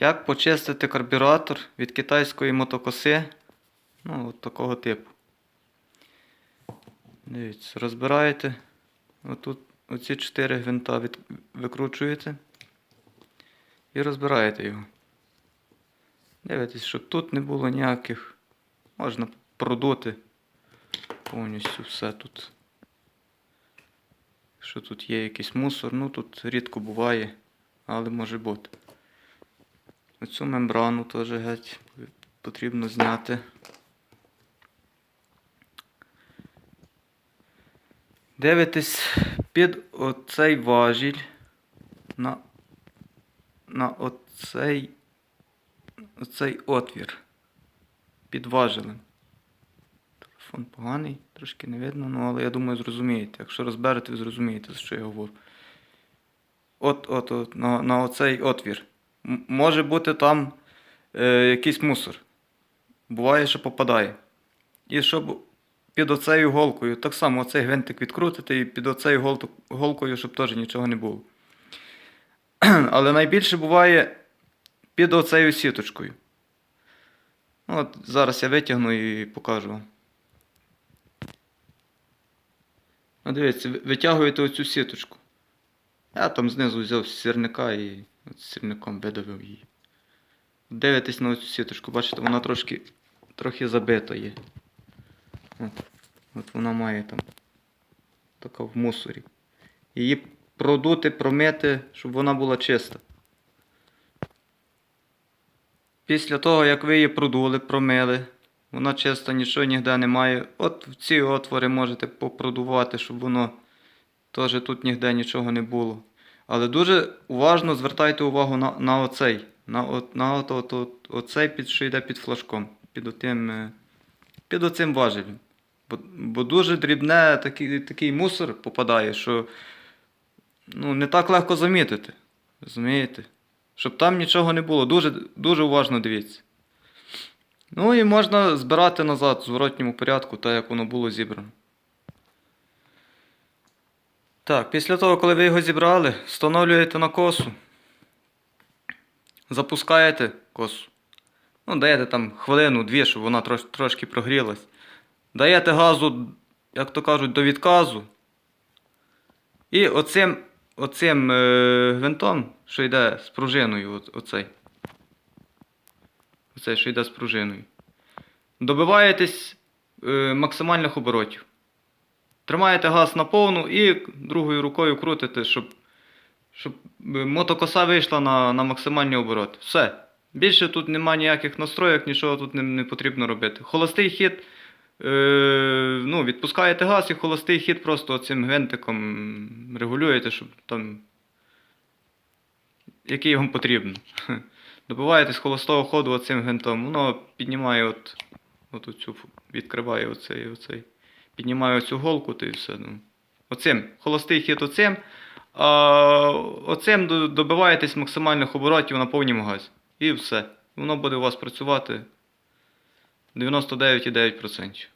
Як почистити карбюратор від китайської мотокоси? Ну, от такого типу. Дивіться, розбираєте. Отут оці чотири гвинта від... викручуєте. І розбираєте його. Дивитесь, щоб тут не було ніяких. Можна продути повністю все тут. Що тут є якийсь мусор, ну тут рідко буває, але може бути. Оцю мембрану теж геть потрібно зняти. Дивитесь під оцей важіль на, на оцей, оцей отвір під важелем. Телефон поганий, трошки не видно, ну але я думаю, зрозумієте. Якщо розберете, ви зрозумієте, за що я говорю. От, от, от на, на оцей отвір. Може бути там е, якийсь мусор. Буває, що попадає. І щоб під оцею голкою, так само оцей гвинтик відкрутити і під оцею голкою, щоб теж нічого не було. Але найбільше буває під оцею сіточкою. Ну, От зараз я витягну і покажу вам. Ну, дивіться, ви- витягуєте оцю сіточку. Я там знизу взяв сірника і сірником видавив її. Дивитесь на оцю сіточку, бачите, вона трошки трохи забита є. От, от вона має там така в мусорі. Її продути, промити, щоб вона була чиста. Після того, як ви її продули, промили, вона чиста, нічого ніде немає. От в ці отвори можете попродувати, щоб воно теж тут ніде нічого не було. Але дуже уважно звертайте увагу на, на оцей. На, от, на от, от, от, оцей, під, що йде під флажком. Під, отим, е, під оцим важелем. Бо, бо дуже дрібне такий, такий мусор попадає, що ну, не так легко замітити. Розумієте? Щоб там нічого не було. Дуже, дуже уважно дивіться. Ну і можна збирати назад в зворотньому порядку, так як воно було зібрано. Так, після того, коли ви його зібрали, встановлюєте на косу. Запускаєте косу. Ну, даєте там хвилину-дві, щоб вона трош, трошки прогрілась. Даєте газу, як то кажуть, до відказу. І оцим, оцим е, гвинтом, що йде з пружиною, от, оцей. Оцей, що йде з пружиною. Добиваєтесь е, максимальних оборотів. Тримаєте газ на повну і другою рукою крутите, щоб, щоб е, мотокоса вийшла на, на максимальні обороти. Все. Більше тут немає ніяких настроїк, нічого тут не, не потрібно робити. Холостий хід. Е, ну, відпускаєте газ і холостий хід просто цим гвинтиком регулюєте, щоб там. Який вам потрібно. Добиваєте з холостого ходу оцим гвинтом. Воно піднімає от, от оцю, відкриває оцей, оцей. Піднімає оцю голку, то і все. Ну. Оцим. Холостий хід оцим. А оцим до- добиваєтесь максимальних оборотів на повнім газі. І все. Воно буде у вас працювати 99,9%.